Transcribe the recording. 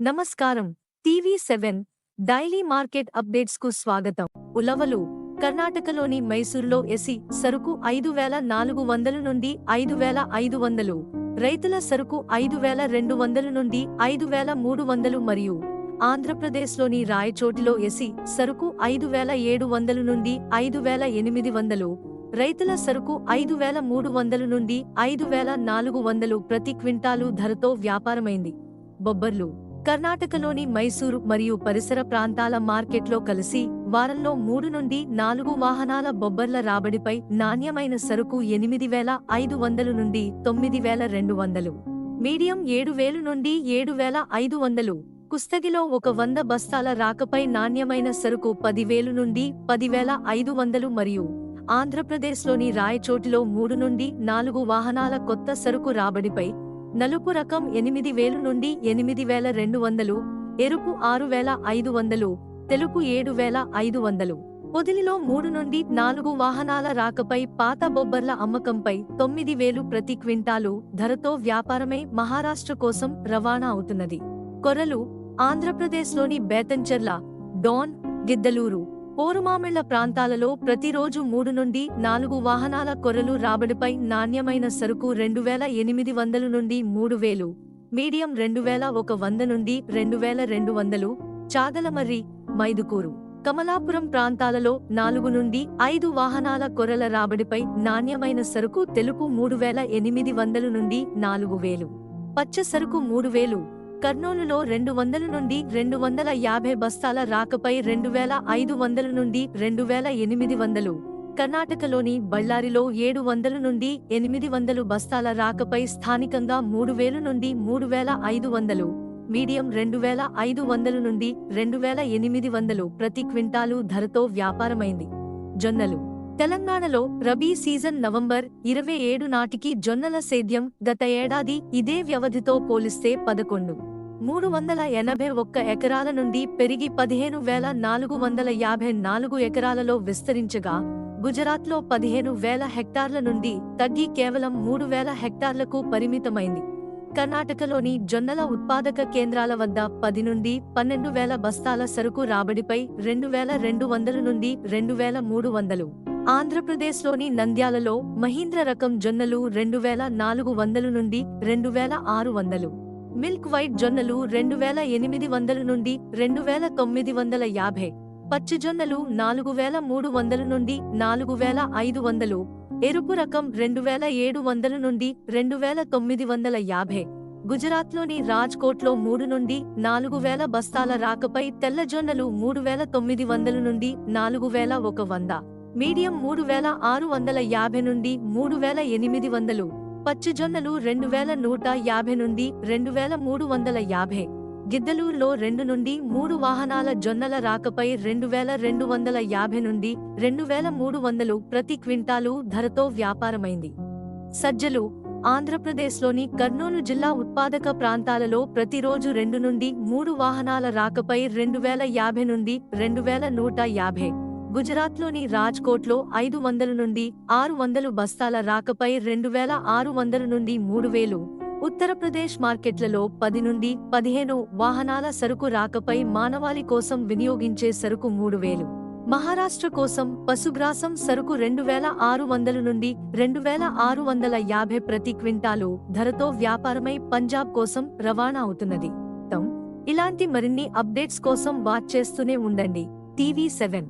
నమస్కారం. TV seven daily market అప్డేట్స్కు స్వాగతం. ఉలవలు కర్ణాటకలోని మైసూర్లో ఎసి సరుకు ఐదు వేల నాలుగు వందల నుండి ఐదు వేల ఐదు వందలు రైతుల సరుకు ఐదు వేల రెండు వందల నుండి ఐదు వేల మూడు వందలు మరియు ఆంధ్రప్రదేశ్లోని రాయచోటిలో ఎసి సరుకు ఐదు వేల ఏడు వందల నుండి ఐదు వేల ఎనిమిది వందలు రైతుల సరుకు ఐదు వేల మూడు వందల నుండి ఐదు వేల నాలుగు వందలు ప్రతి క్వింటాలు ధరతో వ్యాపారమైంది. బొబ్బర్లు కర్ణాటకలోని మైసూరు మరియు పరిసర ప్రాంతాల మార్కెట్లో కలిసి వారంలో మూడు నుండి నాలుగు వాహనాల బొబ్బర్ల రాబడిపై నాణ్యమైన సరుకు ఎనిమిది వేల ఐదు వందలు నుండి తొమ్మిది వేల రెండు వందలు మీడియం ఏడు వేలు నుండి ఏడు వేల ఐదు వందలు కుస్తగిలో ఒక వంద బస్తాల రాకపై నాణ్యమైన సరుకు పదివేలు నుండి పదివేల ఐదు వందలు మరియు ఆంధ్రప్రదేశ్లోని రాయచోటిలో మూడు నుండి నాలుగు వాహనాల కొత్త సరుకు రాబడిపై నలుపు రకం ఎనిమిది వేలు నుండి ఎనిమిది వేల రెండు వందలు ఎరుపు ఆరు వేల ఐదు వందలు తెలుపు ఏడు వేల ఐదు వందలు. పొదిలిలో మూడు నుండి నాలుగు వాహనాల రాకపై పాత బొబ్బర్ల అమ్మకంపై తొమ్మిది వేలు ప్రతి క్వింటాలు ధరతో వ్యాపారమే మహారాష్ట్ర కోసం రవాణా అవుతున్నది. కొరలు ఆంధ్రప్రదేశ్లోని బేతంచెర్ల డోన్ గిద్దలూరు. పోరుమామిళ్ళ ప్రాంతాలలో ప్రతిరోజు మూడు నుండి నాలుగు వాహనాల కొరలు రాబడిపై నాణ్యమైన సరుకు రెండు వేల ఎనిమిది వందల నుండి మూడు వేలు మీడియం రెండు వేల ఒక వంద నుండి రెండు వేల రెండు వందలు చాగలమర్రి మైదుకూరు కమలాపురం ప్రాంతాలలో నాలుగు నుండి ఐదు వాహనాల కొరల రాబడిపై నాణ్యమైన సరుకు తెలుపు మూడు వేల ఎనిమిది వందలు నుండి నాలుగు వేలు పచ్చ సరుకు మూడు వేలు కర్నూలులో రెండు వందల నుండి రెండు వందల యాభై బస్తాల రాకపై రెండు వేల ఐదు వందల నుండి రెండు వేల ఎనిమిది వందలు. కర్ణాటకలోని బళ్ళారిలో ఏడు వందల నుండి ఎనిమిది వందలు బస్తాల రాకపై స్థానికంగా మూడు వేలు నుండి మూడు వేల ఐదు వందలు. మీడియం రెండు వేల ఐదు వందల నుండి రెండు వేల ఎనిమిది వందలు ప్రతి క్వింటాలు ధరతో వ్యాపారమైంది. జొన్నలు తెలంగాణలో రబీ సీజన్ నవంబర్ ఇరవై ఏడు నాటికి జొన్నల సేద్యం గత ఏడాది ఇదే వ్యవధితో పోలిస్తే పదకొండు. మూడు వందల ఎనభై ఒక్క ఎకరాల నుండి పెరిగి పదిహేను వేల నాలుగు వందల యాభై నాలుగు ఎకరాలలో విస్తరించగా గుజరాత్లో పదిహేను వేల హెక్టార్ల నుండి తగ్గి కేవలం మూడు వేల హెక్టార్లకు పరిమితమైంది. కర్ణాటకలోని జొన్నల ఉత్పాదక కేంద్రాల వద్ద పది నుండి పన్నెండు వేల బస్తాల సరుకు రాబడిపై రెండు వేల రెండు వందల నుండి రెండు వేల మూడు వందలు. ఆంధ్రప్రదేశ్లోని నంద్యాలలో మహీంద్ర రకం జొన్నలు రెండు వేల నాలుగు వందల నుండి రెండు వేల ఆరు వందలు. మిల్క్ వైట్ జొన్నలు రెండు వేల ఎనిమిది వందల నుండి రెండు వేల తొమ్మిది వందల యాభై. పచ్చి జొన్నలు నాలుగు వేల మూడు వందల నుండి నాలుగు వేల ఐదు వందలు. ఎరుపు రకం రెండు వేల ఏడు వందల నుండి రెండు వేల తొమ్మిది వందల యాభై. గుజరాత్లోని రాజ్కోట్లో మూడు నుండి నాలుగు వేల బస్తాల రాకపై తెల్ల జొన్నలు మూడు వేల తొమ్మిది వందల నుండి నాలుగు వేల ఒక వంద. మీడియం మూడు వేల ఆరు వందల యాభై నుండి మూడు వేల ఎనిమిది వందలు. పచ్చి జొన్నలు రెండు వేల నూట యాభై నుండి రెండు వేల మూడు వందల యాభై. గిద్దలూరులో రెండు నుండి మూడు వాహనాల జొన్నల రాకపై రెండు వేల రెండు వందల యాభై నుండి రెండు వేల మూడు వందలు ప్రతి క్వింటాలు ధరతో వ్యాపారమైంది. సజ్జలు ఆంధ్రప్రదేశ్లోని కర్నూలు జిల్లా ఉత్పాదక ప్రాంతాలలో ప్రతిరోజు రెండు నుండి మూడు వాహనాల రాకపై రెండు వేల యాభై నుండి రెండు వేల నూట యాభై. గుజరాత్లోని రాజ్కోట్లో ఐదు వందల నుండి ఆరు వందలు బస్తాల రాకపై రెండు వేల ఆరు వందల నుండి మూడు వేలు ఉత్తరప్రదేశ్ మార్కెట్లలో పది నుండి పదిహేను వాహనాల సరుకు రాకపై మానవాళి కోసం వినియోగించే సరుకు మూడు వేలు మహారాష్ట్ర కోసం పశుగ్రాసం సరుకు రెండు వేల ఆరు వందల నుండి రెండు వేల ఆరు వందల యాభై ప్రతి క్వింటాలు ధరతో వ్యాపారమై పంజాబ్ కోసం రవాణా అవుతున్నది. ఇలాంటి మరిన్ని అప్డేట్స్ కోసం వాచ్ చేస్తూనే ఉండండి. TV seven.